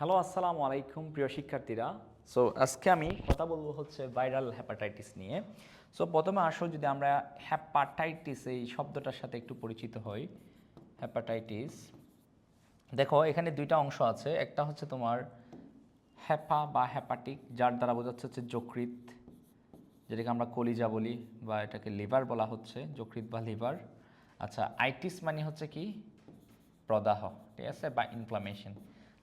Hello আসসালামু আলাইকুম প্রিয় শিক্ষার্থীরা। সো আজকে আমি কথা বলব হচ্ছে ভাইরাল হ্যাপাটাইটিস নিয়ে। সো প্রথমে আসো যদি আমরা হ্যাপাটাইটিস এই শব্দটার সাথে একটু পরিচিত হই। হ্যাপাটাইটিস দেখো, এখানে দুইটা অংশ আছে। একটা হচ্ছে তোমার হ্যাপা বা হ্যাপাটিক যার দ্বারা বোঝাচ্ছে হচ্ছে যকৃত যেটাকে আমরা কলিজা বলি বা এটাকে লিভার বলা হচ্ছে যকৃত বা লিভার। আচ্ছা আইটিস মানে হচ্ছে কি? প্রদাহ, ঠিক আছে? বা ইনফ্লামেশন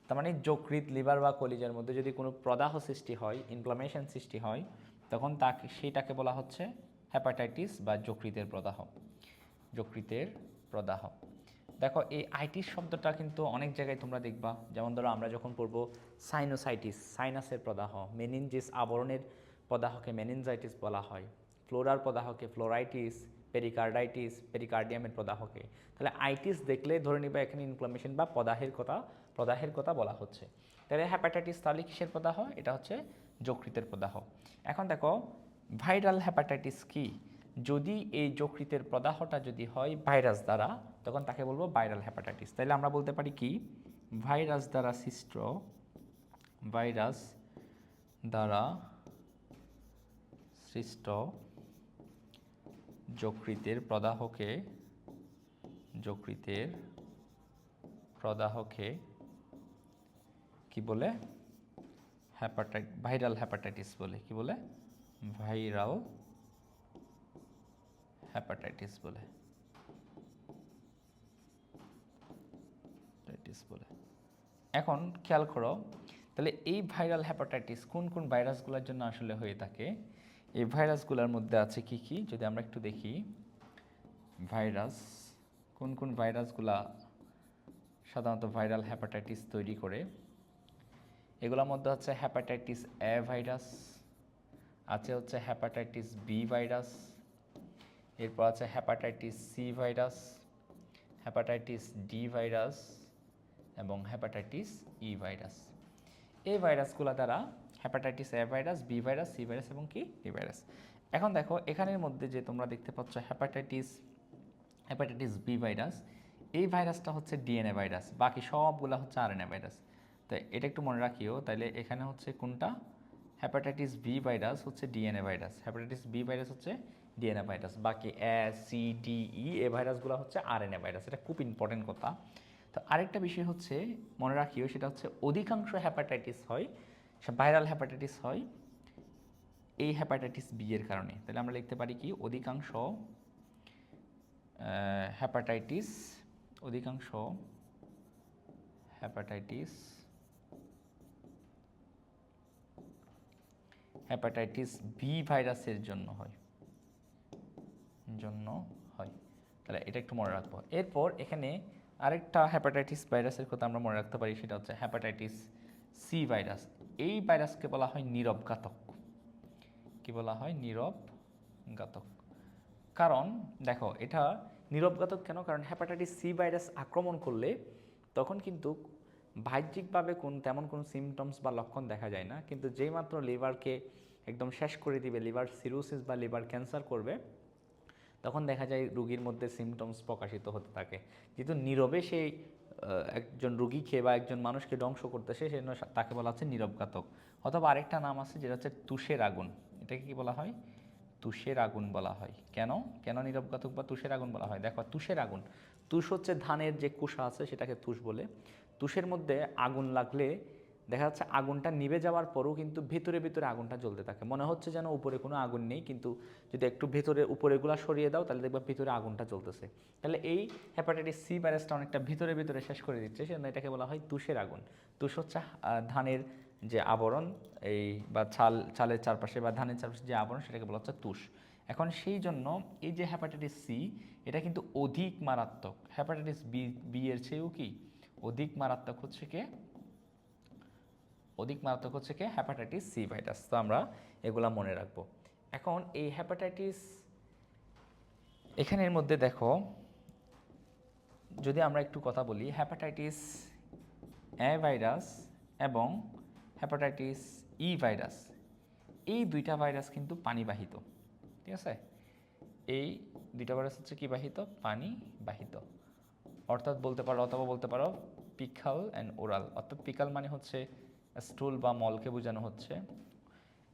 তার মানে যকৃত লিভার বা কলিজার মধ্যে যদি কোনো প্রদাহ সৃষ্টি হয় ইনফ্লামেশন সৃষ্টি হয়, তখন তাকে সেইটাকে বলা হচ্ছে হ্যাপাটাইটিস বা যকৃতের প্রদাহ। যকৃতের প্রদাহ। দেখো, এই আইটিস শব্দটা কিন্তু অনেক জায়গায় তোমরা দেখবা। যেমন ধরো, আমরা যখন পড়ব সাইনোসাইটিস সাইনাসের প্রদাহ মেনিনজিস আবরণের প্রদাহকে মেনিনজাইটিস বলা হয়। ফ্লোরার প্রদাহকে ফ্লোরাইটিস পেরিকার্ডাইটিস পেরিকার্ডিয়ামের প্রদাহকে। তাহলে আইটিস দেখলে ধরে নিবা এখানে ইনফ্লামেশন বা প্রদাহের কথা প্রদাহের কথা বলা হচ্ছে। তাহলে হ্যাপাটাইটিস তাহলে কিসের প্রদাহ? এটা হচ্ছে যকৃতের প্রদাহ। এখন দেখো ভাইরাল হ্যাপাটাইটিস কি? যদি এই যকৃতের প্রদাহটা যদি হয় ভাইরাস দ্বারা, তখন তাকে বলব ভাইরাল হ্যাপাটাইটিস তাহলে আমরা বলতে পারি কি? ভাইরাস দ্বারা সৃষ্ট ভাইরাস দ্বারা সৃষ্ট যকৃতের প্রদাহকে যকৃতের প্রদাহকে কি বলে? হ্যাপাটাইট ভাইরাল হ্যাপাটাইটিস বলে, কি বলে? ভাইরাল হ্যাপাটাইটিস বলে। বলে। এখন খেয়াল করো, তাহলে এই ভাইরাল হ্যাপাটাইটিস কোন কোন ভাইরাসগুলোর জন্য আসলে হয়ে থাকে? এই ভাইরাসগুলোর মধ্যে আছে কি কি? যদি আমরা একটু দেখি। ভাইরাস, কোন কোন ভাইরাসগুলা সাধারণত ভাইরাল হ্যাপাটাইটিস তৈরি করে? এগুলোর মধ্যে হচ্ছে হ্যাপাটাইটিস এ ভাইরাস আছে হচ্ছে হ্যাপাটাইটিস বি ভাইরাস এরপর আছে hepatitis C virus hepatitis D virus এবং হ্যাপাটাইটিস ই ভাইরাস এই ভাইরাসগুলো দ্বারা hepatitis A virus B virus C virus এবং কি? ডি ভাইরাস এখন দেখো, এখানের মধ্যে যে তোমরা দেখতে পাচ্ছ হ্যাপাটাইটিস হ্যাপাটাইটিস বি ভাইরাস এই ভাইরাসটা হচ্ছে ডিএনএ ভাইরাস বাকি সবগুলো হচ্ছে আরএনএ ভাইরাস তো এটা একটু মনে রাখিও তাহলে এখানে হচ্ছে কোনটা? হ্যাপাটাইটিস বি ভাইরাস হচ্ছে DNA virus hepatitis B virus হচ্ছে ডিএনএ ভাইরাস বাকি এ সি ডি ই এ ভাইরাসগুলো হচ্ছে আরএনএ ভাইরাস এটা খুব ইম্পর্টেন্ট কথা। তো আরেকটা বিষয় হচ্ছে, মনে রাখিও, সেটা হচ্ছে অধিকাংশ হ্যাপাটাইটিস হয় ভাইরাল হ্যাপাটাইটিস হয় এই হ্যাপাটাইটিস বি এর কারণে। তাহলে আমরা লিখতে পারি কি? অধিকাংশ হ্যাপাটাইটিস অধিকাংশ হ্যাপাটাইটিস হ্যাপাটাইটিস বি ভাইরাসের জন্য হয়। জন্য হয়। তাহলে এটা একটু মনে রাখব। এরপর এখানে আরেকটা হ্যাপাটাইটিস ভাইরাসের কথা আমরা মনে রাখতে পারি, সেটা হচ্ছে হ্যাপাটাইটিস সি ভাইরাস এই ভাইরাসকে বলা হয় নীরব ঘাতক। কী বলা হয়? নীরব ঘাতক। কারণ, দেখো, এটা নীরব ঘাতক কেন? কারণ হ্যাপাটাইটিস সি ভাইরাস আক্রমণ করলে তখন কিন্তু বাহ্যিকভাবে কোন তেমন কোনো সিমটমস বা লক্ষণ দেখা যায় না, কিন্তু যেই মাত্র লিভারকে একদম শেষ করে দিবে লিভার সিরোসিস বা লিভার ক্যান্সার করবে, তখন দেখা যায় রুগীর মধ্যে সিমটমস প্রকাশিত হতে থাকে। যেহেতু নীরবে সেই একজন রুগীকে বা একজন মানুষকে ধ্বংস করতেছে সেই জন্য তাকে বলা হচ্ছে নীরবঘাতক অথবা আরেকটা নাম আছে যেটা হচ্ছে তুষের আগুন। এটাকে কি বলা হয়? তুষের আগুন বলা হয়। কেন? কেন নীরবঘাতক বা তুষের আগুন বলা হয়? দেখো, তুষের আগুন। তুষ হচ্ছে ধানের যে কুষা আছে, সেটাকে তুষ বলে। তুষের মধ্যে আগুন লাগলে দেখা যাচ্ছে আগুনটা নিভে যাওয়ার পরও কিন্তু ভেতরে ভেতরে আগুনটা জ্বলতে থাকে। মনে হচ্ছে যেন উপরে কোনো আগুন নেই, কিন্তু যদি একটু ভেতরে উপরেগুলা সরিয়ে দাও, তাহলে দেখবা ভিতরে আগুনটা জ্বলতেছে। তাহলে এই হ্যাপাটাইটিস সি ভাইরাসটা অনেকটা ভিতরে ভিতরে শেষ করে দিচ্ছে, সেজন্য এটাকে বলা হয় তুষের আগুন। তুষ হচ্ছে ধানের যে আবরণ, এই বা চাল চালের চারপাশে বা ধানের চারপাশে যে আবরণ, সেটাকে বলা হচ্ছে তুষ। এখন সেই জন্য এই যে হ্যাপাটাইটিস সি এটা কিন্তু অধিক মারাত্মক। হ্যাপাটাইটিস বি বি এর চেয়েও কি অধিক মারাত্মক হচ্ছে কে? অধিক মারাত্মক হচ্ছে কি? হ্যাপাটাইটিস সি ভাইরাস তো আমরা এগুলা মনে রাখব। এখন এই হ্যাপাটাইটিস এখানের মধ্যে দেখো, যদি আমরা একটু কথা বলি হ্যাপাটাইটিস এ ভাইরাস এবং হ্যাপাটাইটিস ই ভাইরাস এই দুইটা ভাইরাস কিন্তু পানিবাহিত। ঠিক আছে? এই দুইটা ভাইরাস হচ্ছে কি বাহিত? পানি বাহিত অর্থাৎ বলতে পারো অথবা বলতে পারো পিকাল অ্যান্ড ওরাল। অর্থাৎ পিকাল মানে হচ্ছে স্টুল বা মলকে বোঝানো হচ্ছে।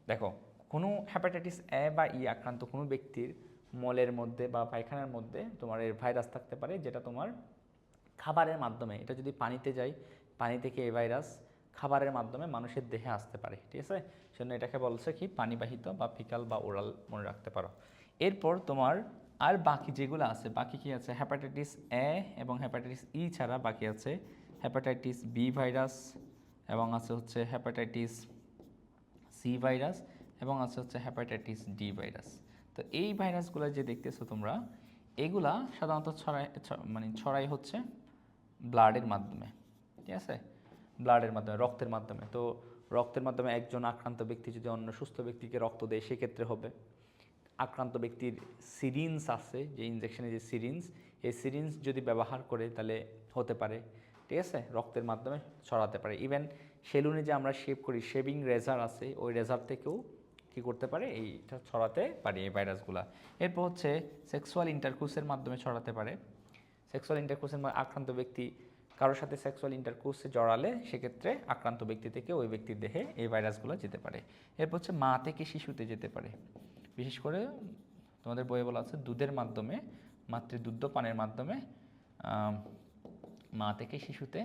দেখো, কোনো হ্যাপাটাইটিস এ বা ই আক্রান্ত কোনো ব্যক্তির মলের মধ্যে বা পায়খানার মধ্যে তোমার এর ভাইরাস থাকতে পারে, যেটা তোমার খাবারের মাধ্যমে, এটা যদি পানিতে যায়, পানি থেকে এই ভাইরাস খাবারের মাধ্যমে মানুষের দেহে আসতে পারে, ঠিক আছে? সেজন্য এটাকে বলছে কি? পানিবাহিত বা ফিকাল বা ওরাল মনে রাখতে পারো। এরপর তোমার আর বাকি যেগুলো আছে, বাকি কি আছে? হ্যাপাটাইটিস এ এবং হ্যাপাটাইটিস ই ছাড়া বাকি আছে হ্যাপাটাইটিস বি ভাইরাস এবং আছে হচ্ছে হ্যাপাটাইটিস সি ভাইরাস এবং আছে হচ্ছে হ্যাপাটাইটিস ডি ভাইরাস তো এই ভাইরাসগুলো যে দেখতেছো তোমরা, এগুলা সাধারণত ছড়াই মানে ছড়াই হচ্ছে ব্লাডের মাধ্যমে। ঠিক আছে? ব্লাডের মাধ্যমে, রক্তের মাধ্যমে। তো রক্তের মাধ্যমে একজন আক্রান্ত ব্যক্তি যদি অন্য সুস্থ ব্যক্তিকে রক্ত দেয়, সেক্ষেত্রে হবে। আক্রান্ত ব্যক্তির সিরিঞ্জ আছে, যে ইনজেকশনে যে সিরিঞ্জ এই সিরিঞ্জ যদি ব্যবহার করে তাহলে হতে পারে, ঠিক আছে? রক্তের মাধ্যমে ছড়াতে পারে। ইভেন সেলুনে যে আমরা শেভ করি শেভিং রেজার আছে, ওই রেজার থেকেও কি করতে পারে? এইটা ছড়াতে পারে, এই ভাইরাসগুলা এরপর হচ্ছে সেক্সুয়াল ইন্টারকোর্সের মাধ্যমে ছড়াতে পারে। সেক্সুয়াল ইন্টারকোর্সের আক্রান্ত ব্যক্তি কারোর সাথে সেক্সুয়াল ইন্টারকোর্সে জড়ালে, সেক্ষেত্রে আক্রান্ত ব্যক্তি থেকে ওই ব্যক্তির দেহে এই ভাইরাসগুলো যেতে পারে। এরপর হচ্ছে মা থেকে শিশুতে যেতে পারে। বিশেষ করে তোমাদের বইয়ে বলা আছে দুধের মাধ্যমে, মাতৃদুগ্ধ পানের মাধ্যমে মা থেকে শিশুতে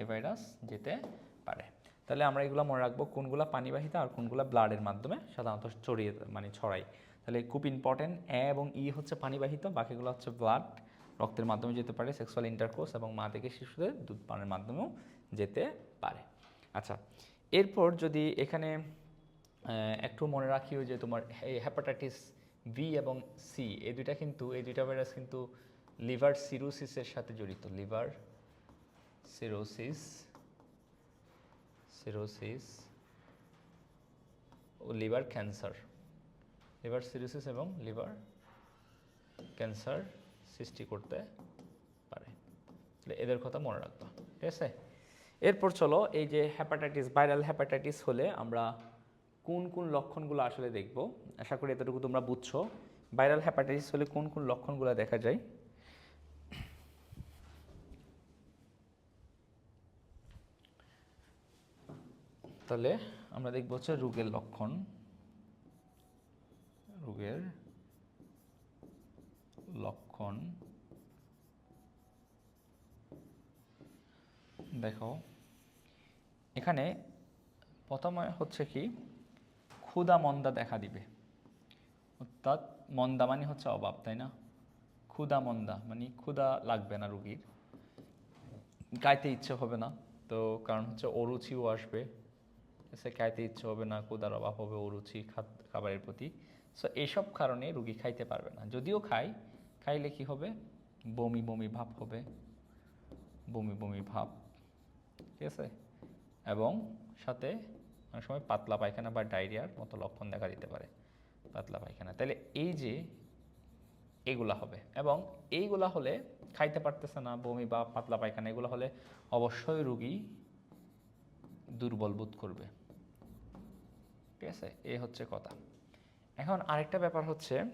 এ ভাইরাস যেতে পারে। তাহলে আমরা এগুলো মনে রাখব, কোনগুলো পানিবাহিত আর কোনগুলা ব্লাডের মাধ্যমে সাধারণত ছড়িয়ে মানে ছড়াই তাহলে খুব ইম্পর্টেন্ট এ এবং ই হচ্ছে পানিবাহিত, বাকিগুলো হচ্ছে ব্লাড রক্তের মাধ্যমে যেতে পারে সেক্সুয়াল ইন্টারকোর্স এবং মা থেকে শিশুদের দুধ পানের মাধ্যমেও যেতে পারে। আচ্ছা এরপর যদি এখানে একটু মনে রাখিও যে তোমার হ্যাপাটাইটিস বি এবং সি এই দুইটা কিন্তু, এই দুইটা ভাইরাস কিন্তু লিভার সিরোসিসের সাথে জড়িত। লিভার সিরোসিস সিরোসিস ও লিভার ক্যান্সার লিভার সিরোসিস এবং লিভার ক্যান্সার সৃষ্টি করতে পারে। তাহলে এদের কথা মনে রাখবা, ঠিক আছে? এরপর চলো, এই যে হ্যাপাটাইটিস ভাইরাল হ্যাপাটাইটিস হলে আমরা কোন কোন লক্ষণগুলো আসলে দেখব? আশা করি এতটুকু তোমরা বুঝছ। ভাইরাল হ্যাপাটাইটিস হলে কোন কোন লক্ষণগুলো দেখা যায়? তাহলে আমরা দেখব হচ্ছে রোগের লক্ষণ। রোগের লক্ষণ। দেখো, এখানে প্রথমে হচ্ছে কি ক্ষুধা মন্দা দেখা দিবে। অর্থাৎ মন্দা মানে হচ্ছে অভাব, তাই না? ক্ষুধা মন্দা মানে ক্ষুধা লাগবে না রুগীর। গাইতে ইচ্ছে হবে না, তো কারণ হচ্ছে অরুচিও আসবে। সে খাইতে ইচ্ছে হবে না ক্ষুধার অভাব হবে অরুচি খাবারের প্রতি। সো এইসব কারণে রুগী খাইতে পারবে না। যদিও খাই খাইলে কি হবে? বমি বমি ভাব হবে। বমি বমি ভাব, ঠিক আছে? এবং সাথে অনেক সময় পাতলা পায়খানা বা ডায়রিয়ার মতো লক্ষণ দেখা দিতে পারে, পাতলা পায়খানা। তাহলে এই যে এগুলা হবে, এবং এইগুলা হলে খাইতে পারতেছে না, বমি বা পাতলা পায়খানা, এগুলো হলে অবশ্যই রুগী দুর্বল বোধ করবে। ঠিক আছে? এ হচ্ছে কথা। এখন আরেকটা ব্যাপার হচ্ছে,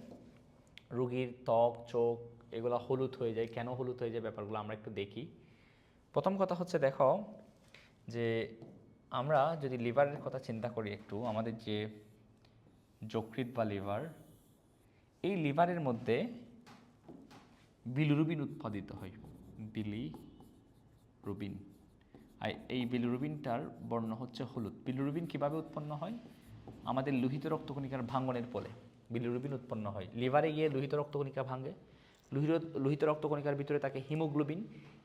রুগীর ত্বক, চোখ এগুলো হলুদ হয়ে যায়। কেন হলুদ হয়ে যায় ব্যাপারগুলো আমরা একটু দেখি। প্রথম কথা হচ্ছে, দেখো যে আমরা যদি লিভারের কথা চিন্তা করি একটু, আমাদের যে যকৃত বা লিভার, এই লিভারের মধ্যে বিলিরুবিন উৎপাদিত হয় বিলি রুবিন আর এই বিলিরুবিনটার বর্ণ হচ্ছে হলুদ। বিলিরুবিন কীভাবে উৎপন্ন হয়? আমাদের লোহিত রক্তকণিকার ভাঙ্গনের ফলে বিলিরুবিন উৎপন্ন হয়। লিভারে গিয়ে লোহিত রক্তকণিকা ভাঙে। লোহিত লোহিত রক্তকণিকার ভিতরে থাকে হিমোগ্লোবিন।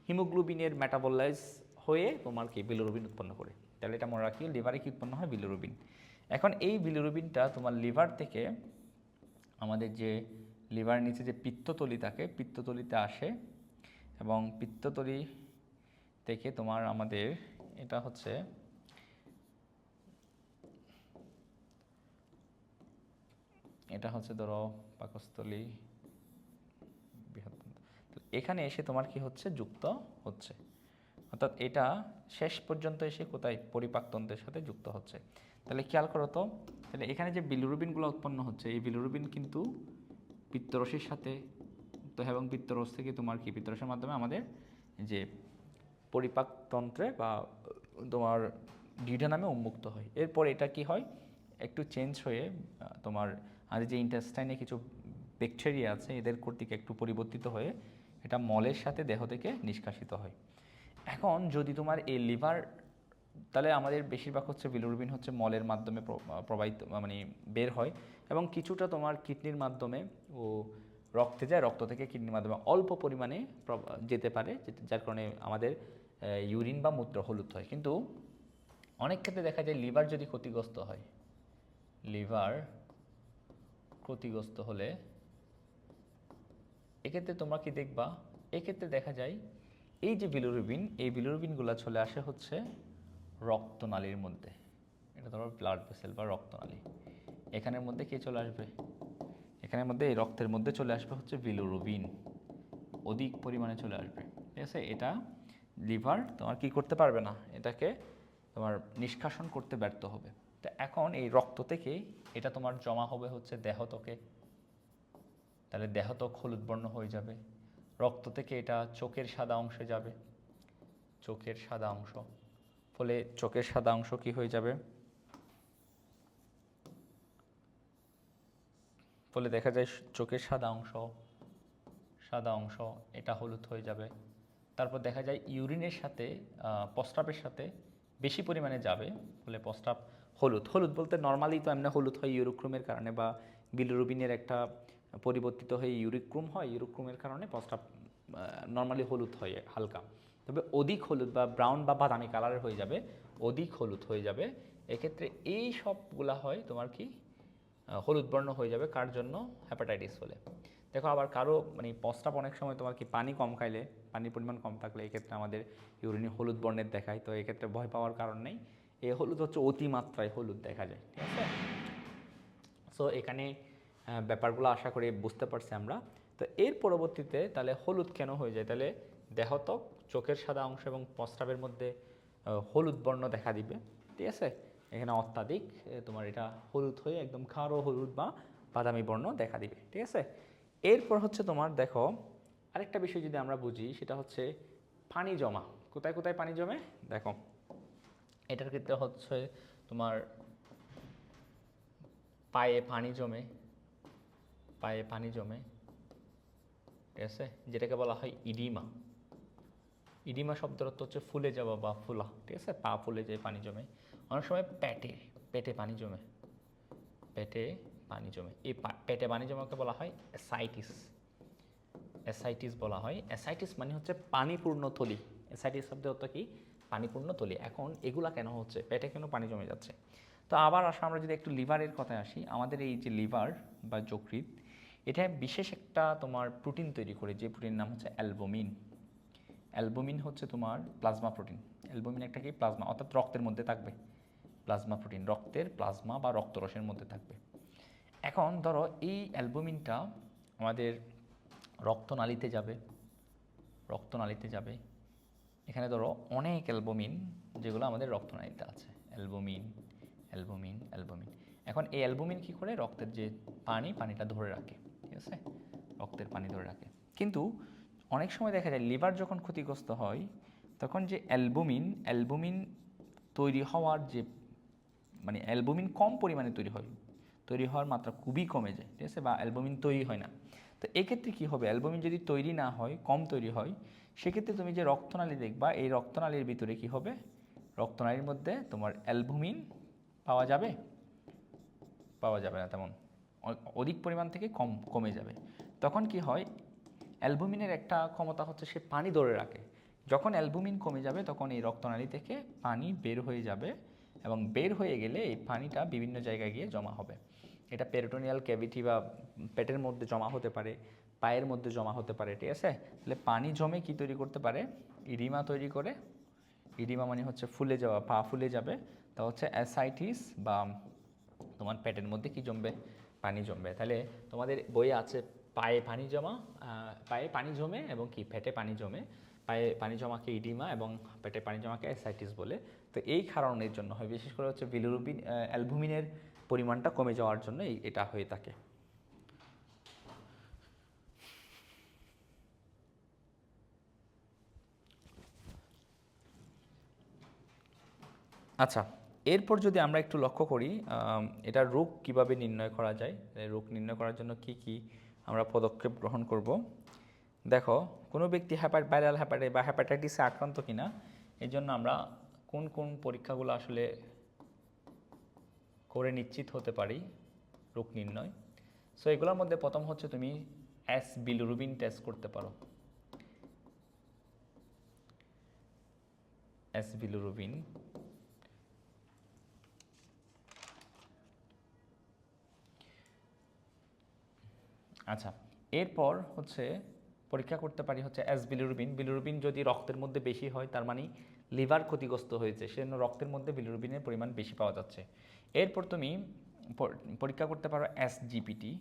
হিমোগ্লোবিনের মেটাবলাইজ হয়ে তোমার কি বিলিরুবিন উৎপন্ন করে। তাহলে এটা মনে রাখি লিভারে কি উৎপন্ন হয়? বিলিরুবিন এখন এই বিলিরুবিনটা তোমার লিভার থেকে আমাদের যে লিভার নিচে যে পিত্ততলি থাকে, পিত্ততলিতে আসে এবং পিত্ততলি থেকে তোমার আমাদের এটা হচ্ছে এটা হচ্ছে ধরো পাকস্থলী বৃহৎ। তো এখানে এসে তোমার কি হচ্ছে? যুক্ত হচ্ছে। অর্থাৎ এটা শেষ পর্যন্ত এসে কোথায়? পরিপাকতন্ত্রের সাথে যুক্ত হচ্ছে। তাহলে খেয়াল করো তো, তাহলে এখানে যে বিলিরুবিনগুলো উৎপন্ন হচ্ছে, এই বিলিরুবিন কিন্তু পিত্তরসের সাথে তো এবং পিত্তরস থেকে তোমার কি? পিত্তরসের মাধ্যমে আমাদের যে পরিপাকতন্ত্রে বা তোমার ডিউডানামে উন্মুক্ত হয়। এরপর এটা কি হয়? একটু চেঞ্জ হয়ে তোমার আমাদের যে ইন্টেস্টাইনে কিছু ব্যাকটেরিয়া আছে, এদের কর্তৃক একটু পরিবর্তিত হয়ে এটা মলের সাথে দেহ থেকে নিষ্কাশিত হয়। এখন যদি তোমার এই লিভার, তাহলে আমাদের বেশিরভাগ হচ্ছে বিলুরবিন হচ্ছে মলের মাধ্যমে প্র- প্রবাহিত মানে বের হয় এবং কিছুটা তোমার কিডনির মাধ্যমে ও রক্তে যায়, রক্ত থেকে কিডনির মাধ্যমে অল্প পরিমাণে প্র- যেতে পারে যার কারণে আমাদের ইউরিন বা মূত্র হলুদ হয়। কিন্তু অনেক ক্ষেত্রে দেখা যায় লিভার যদি ক্ষতিগ্রস্ত হয়, লিভার ক্ষতিগ্রস্ত হলে এক্ষেত্রে তোমরা কি দেখবা? এক্ষেত্রে দেখা যায় এই যে বিলুরুবিন এই বিলুরুবিনগুলো চলে আসে হচ্ছে রক্তনালীর মধ্যে। এটা ধরো ব্লাড ভেসেল বা রক্তনালী। এখানের মধ্যে কে চলে আসবে? এখানের মধ্যে এই রক্তের মধ্যে চলে আসবে হচ্ছে বিলুরুবিন অধিক পরিমাণে চলে আসবে। ঠিক আছে? এটা লিভার তোমার কি করতে পারবে না? এটাকে তোমার নিষ্কাশন করতে ব্যর্থ হবে। তো এখন এই রক্ত থেকে এটা তোমার জমা হবে হচ্ছে দেহতকে। তাহলে দেহত্বক হলুদ বর্ণ হয়ে যাবে। রক্ত থেকে এটা চোখের সাদা অংশে যাবে। চোখের সাদা অংশ। ফলে চোখের সাদা অংশ কি হয়ে যাবে? ফলে দেখা যায় চোখের সাদা অংশ সাদা অংশ, এটা হলুদ হয়ে যাবে। তারপর দেখা যায় ইউরিনের সাথে প্রস্রাবের সাথে বেশি পরিমাণে যাবে। ফলে প্রস্রাব হলুদ। হলুদ বলতে নর্মালি তো এমনি হলুদ হয় ইউরোক্রোমের কারণে বা বিলুরুবিনের একটা পরিবর্তিত হয়ে ইউরিক্রোম হয়, ইউরোক্রোমের কারণে প্রস্রাব নর্মালি হলুদ হয়, হালকা। তবে অধিক হলুদ বা ব্রাউন বা বাদামি কালারের হয়ে যাবে, অধিক হলুদ হয়ে যাবে। এক্ষেত্রে এই সবগুলা হয় তোমার কি হলুদ বর্ণ হয়ে যাবে। কার জন্য? হ্যাপাটাইটিস হলে দেখো, আবার কারও মানে প্রস্তাব অনেক সময় তোমার কি পানি কম খাইলে, পানির পরিমাণ কম থাকলে এক্ষেত্রে আমাদের ইউরিনে হলুদ বর্ণের দেখায়। তো এক্ষেত্রে ভয় পাওয়ার কারণ নেই। এই হলুদ হচ্ছে অতিমাত্রায় হলুদ দেখা যায়, ঠিক আছে? সো এখানে ব্যাপারগুলো আশা করি বুঝতে পারছি আমরা। তো এর পরবর্তীতে তাহলে হলুদ কেন হয়ে যায়? তাহলে দেহত্বক চোখের সাদা অংশ এবং প্রস্রাবের মধ্যে হলুদ বর্ণ দেখা দিবে। ঠিক আছে? এখানে অত্যাধিক তোমার এটা হলুদ হয়ে একদম খাড়ো হলুদ বা বাদামি বর্ণ দেখা দিবে। ঠিক আছে? এরপর হচ্ছে তোমার দেখো, আরেকটা বিষয় যদি আমরা বুঝি, সেটা হচ্ছে পানি জমা। কোথায় কোথায় পানি জমে? দেখো, এটার ক্ষেত্রে হচ্ছে তোমার পায়ে পানি জমে। পায়ে পানি জমে, ঠিক আছে? যেটাকে বলা হয় ইডিমা। ইডিমা শব্দের অর্থ হচ্ছে ফুলে যাওয়া বা ফুলা, ঠিক আছে? পা ফুলে যায়, পানি জমে। অনেক সময় পেটে পেটে পানি জমে। পেটে পানি জমে। এই পেটে পানি জমাকে বলা হয় অ্যাসাইটিস অ্যাসাইটিস বলা হয়। অ্যাসাইটিস মানে হচ্ছে পানিপূর্ণ থলি। অ্যাসাইটিস শব্দের অর্থ কি? পানিপূর্ণ থলি। এখন এগুলা কেন হচ্ছে? পেটে কেন পানি জমে যাচ্ছে? তো আবার আসা, আমরা যদি একটু লিভারের কথায় আসি, আমাদের এই যে লিভার বা যকৃৎ এটা বিশেষ একটা তোমার প্রোটিন তৈরি করে, যে প্রোটিন নাম হচ্ছে অ্যালবুমিন। অ্যালবুমিন হচ্ছে তোমার প্লাজমা প্রোটিন অ্যালবুমিন একটা কি? প্লাজমা অর্থাৎ রক্তের মধ্যে থাকবে। প্লাজমা প্রোটিন রক্তের প্লাজমা বা রক্তরসের মধ্যে থাকবে। এখন ধরো এই অ্যালবুমিনটা আমাদের রক্তনালীতে যাবে রক্তনালীতে যাবে। এখানে ধরো অনেক অ্যালবুমিন যেগুলো আমাদের রক্তনালীতে আছে। Albumin albumin albumin. এখন এই অ্যালবুমিন কী করে? রক্তের যে পানি, পানিটা ধরে রাখে। আছে রক্তের পানি ধরে রাখে। কিন্তু অনেক সময় দেখা যায় লিভার যখন ক্ষতিগ্রস্ত হয়, তখন যে অ্যালবুমিন অ্যালবুমিন তৈরি হওয়ার যে মানে অ্যালবুমিন কম পরিমাণে তৈরি হয়, তৈরি হওয়ার মাত্রা খুবই কমে যায়, ঠিক আছে, বা অ্যালবুমিন তৈরি হয় না। তো এক্ষেত্রে কী হবে? অ্যালবুমিন যদি তৈরি না হয়, কম তৈরি হয়, সেক্ষেত্রে তুমি যে রক্তনালী দেখবা, এই রক্তনালীর ভিতরে কি হবে? রক্তনালীর মধ্যে তোমার অ্যালবুমিন পাওয়া যাবে? পাওয়া যাবে না তেমন। অধিক পরিমাণ থেকে কম, কমে যাবে। তখন কি হয়, অ্যালবুমিনের একটা ক্ষমতা হচ্ছে সে পানি ধরে রাখে। যখন অ্যালবুমিন কমে যাবে, তখন এই রক্তনালী থেকে পানি বের হয়ে যাবে এবং বের হয়ে গেলে এই পানিটা বিভিন্ন জায়গায় গিয়ে জমা হবে। এটা পেরিটোনিয়াল ক্যাভিটি বা পেটের মধ্যে জমা হতে পারে, পায়ের মধ্যে জমা হতে পারে, ঠিক আছে? তাহলে পানি জমে কি তৈরি করতে পারে? ইডিমা তৈরি করে ইডিমা মানে হচ্ছে ফুলে যাওয়া, পা ফুলে যাবে। তা হচ্ছে অ্যাসাইটিস বা তোমার পেটের মধ্যে কি জমবে? পানি জমবে। তাহলে তোমাদের বইয়ে আছে পায়ে পানি জমা পায়ে পানি জমে এবং কি পেটে পানি জমে। পায়ে পানি জমাকে ইডিমা এবং পেটে পানি জমাকে অ্যাসাইটিস বলে। তো এই কারণের জন্য হয়, বিশেষ করে হচ্ছে বিলুরুবিন অ্যালবুমিনের পরিমাণটা কমে যাওয়ার জন্য এটা হয়ে থাকে। আচ্ছা এরপর যদি আমরা একটু লক্ষ্য করি এটা রোগ কীভাবে নির্ণয় করা যায় রোগ নির্ণয় করার জন্য কি কি আমরা পদক্ষেপ গ্রহণ করব। দেখো, কোনো ব্যক্তি হ্যাপার ভাইরাল হ্যাপাটাই বা হ্যাপাটাইটিসে আক্রান্ত কিনা এই জন্য আমরা কোন কোন পরীক্ষাগুলো আসলে করে নিশ্চিত হতে পারি রোগ নির্ণয়। সো এগুলোর মধ্যে প্রথম হচ্ছে তুমি অ্যাস বিলুরুবিন টেস্ট করতে পারো। অ্যাস বিলুরুবিন আচ্ছা এরপর হচ্ছে পরীক্ষা করতে পারি হচ্ছে এস বিলিরুবিন বিলিরুবিন যদি রক্তের মধ্যে বেশি হয়, তার মানে লিভার ক্ষতিগ্রস্ত হয়েছে, সেজন্য রক্তের মধ্যে বিলিরুবিনের পরিমাণ বেশি পাওয়া যাচ্ছে। এরপর তুমি পরীক্ষা করতে পারো এস জিপিটি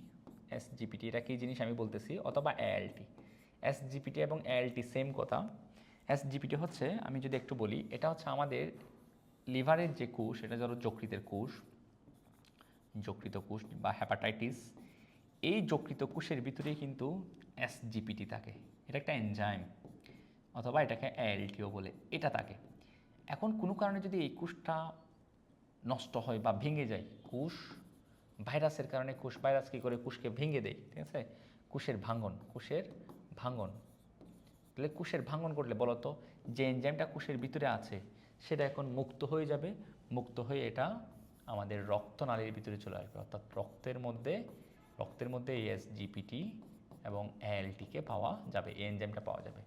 এস জিপিটি এটা কী জিনিস আমি বলতেছি? অথবা এএলটি এস জিপিটি এবং এএলটি সেম কথা। এস জিপিটি হচ্ছে, আমি যদি একটু বলি, এটা হচ্ছে আমাদের লিভারের যে কোষ, এটা ধরো যকৃতের কোষ, যকৃত কোষ বা হ্যাপাটাইটিস এই যকৃত কোষের ভিতরেই কিন্তু এসজিপিটি থাকে। এটা একটা এনজাইম অথবা এটাকে এএলটিও বলে, এটা থাকে। এখন কোনো কারণে যদি এই কোষটা নষ্ট হয় বা ভেঙে যায়, কোষ ভাইরাসের কারণে কোষ ভাইরাস কী করে কোষকে ভেঙে দেয়, ঠিক আছে? কোষের ভাঙন কোষের ভাঙন তাহলে কোষের ভাঙন করলে বলতো, যে এনজাইমটা কোষের ভিতরে আছে, সেটা এখন মুক্ত হয়ে যাবে, মুক্ত হয়ে এটা আমাদের রক্তনালীর ভিতরে চলে আসবে। অর্থাৎ রক্তের মধ্যে রক্তের মধ্যে এসজিপিটি এবং এএলটিকে পাওয়া যাবে, এই এনজাইমটা পাওয়া যাবে।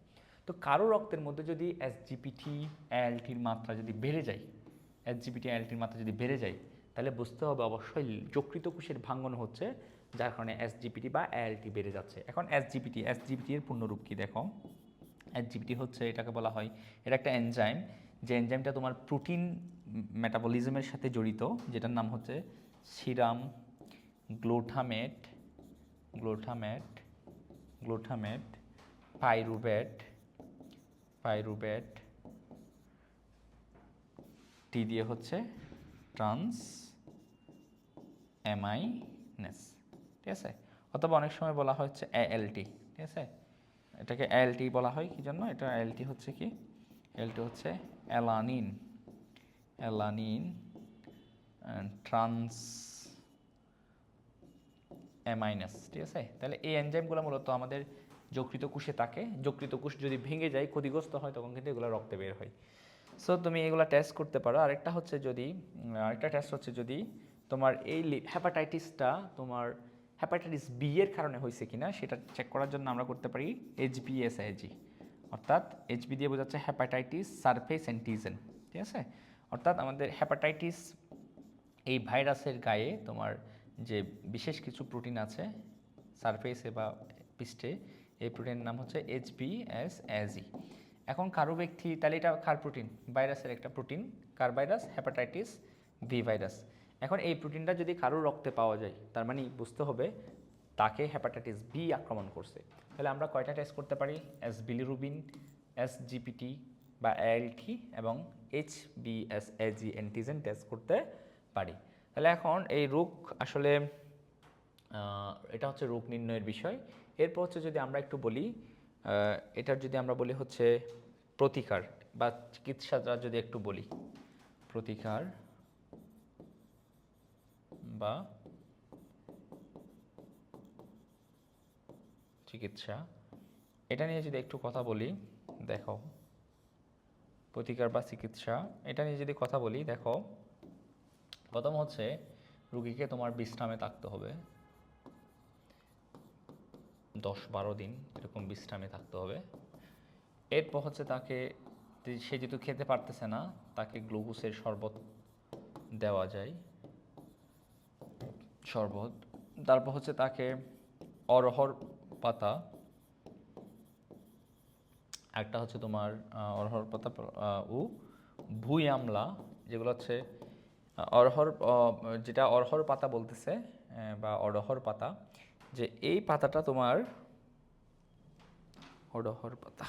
তো কারও রক্তের মধ্যে যদি এসজিপিটি এএলটির মাত্রা যদি বেড়ে যায় এসজিপিটি এএলটির মাত্রা যদি বেড়ে যায়, তাহলে বুঝতে হবে অবশ্যই যকৃত কোষের ভাঙন হচ্ছে, যার কারণে এসজিপিটি বা এলটি বেড়ে যাচ্ছে। এখন এসজিপিটি এসজিপিটি এর পূর্ণরূপ কি দেখো? এসজিপিটি হচ্ছে এটাকে বলা হয় এটা একটা এনজাইম যে এনজাইমটা তোমার প্রোটিন মেটাবলিজমের সাথে জড়িত, যেটার নাম হচ্ছে serum glutamate glutamate glutamate pyruvate pyruvate টি দিয়ে হচ্ছে ট্রান্স এমআইনেস ঠিক আছে? অথবা অনেক সময় বলা হচ্ছে এএলটি ঠিক আছে? এটাকে এএলটি বলা হয়, কি জন্য? এটা এএলটি হচ্ছে কি? এলটি হচ্ছে অ্যালানিন অ্যালানিন ট্রান্স অ্যামাইনাস ঠিক আছে? তাহলে এই এনজাইমগুলো মূলত আমাদের যকৃত কোষে থাকে। যকৃত কোষ যদি ভেঙে যায়, ক্ষতিগ্রস্ত হয়, তখন কিন্তু এগুলো রক্তে বের হয়। সো তুমি এগুলো টেস্ট করতে পারো। আরেকটা হচ্ছে যদি, আরেকটা টেস্ট হচ্ছে যদি তোমার এই হ্যাপাটাইটিসটা তোমার হ্যাপাটাইটিস বি এর কারণে হয়েছে কিনা, সেটা চেক করার জন্য আমরা করতে পারি এইচবিএসআইজি অর্থাৎ এইচবি দিয়ে বোঝাচ্ছে হ্যাপাটাইটিস সারফেস অ্যান্টিজেন ঠিক আছে? অর্থাৎ আমাদের হ্যাপাটাইটিস এই ভাইরাসের গায়ে তোমার যে বিশেষ কিছু প্রোটিন আছে সারফেসে বা পৃষ্ঠে, এই প্রোটিনের নাম হচ্ছে এইচ বি এস এজি এখন কারও ব্যক্তি তাহলে এটা কার প্রোটিন ভাইরাসের একটা প্রোটিন কার ভাইরাস? হ্যাপাটাইটিস ভি ভাইরাস এখন এই প্রোটিনটা যদি কারও রক্তে পাওয়া যায়, তার মানে বুঝতে হবে তাকে হ্যাপাটাইটিস বি আক্রমণ করছে। তাহলে আমরা কয়টা টেস্ট করতে পারি? এস বিলিরুবিন এস জিপিটি বা এএলটি এবং H B S AG antigen test করতে পারি। তাহলে এখন এই রোগ আসলে এটা হচ্ছে রোগ নির্ণয়ের বিষয়। এরপর হচ্ছে যদি আমরা একটু বলি এটার যদি আমরা বলি হচ্ছে প্রতিকার বা চিকিৎসাটা যদি একটু বলি। প্রতিকার বা চিকিৎসা। এটা নিয়ে যদি একটু কথা বলি, দেখো। প্রতিকার বা চিকিৎসা। এটা নিয়ে যদি কথা বলি, দেখো। প্রথম হচ্ছে রুগীকে তোমার বিশ্রামে থাকতে হবে। দশ বারো দিন এরকম বিশ্রামে থাকতে হবে। এরপর হচ্ছে তাকে সে যেহেতু খেতে পারতেছে না, তাকে গ্লুকোজের শরবত দেওয়া যায়। শরবত। তারপর হচ্ছে তাকে অরহর পাতা। একটা হচ্ছে তোমার অরহর পাতা ও ভুই আমলা, যেগুলো হচ্ছে অরহর যেটা অরহর পাতা বলতেছে বা অরহর পাতা যে এই পাতাটা তোমার অরহর পাতা।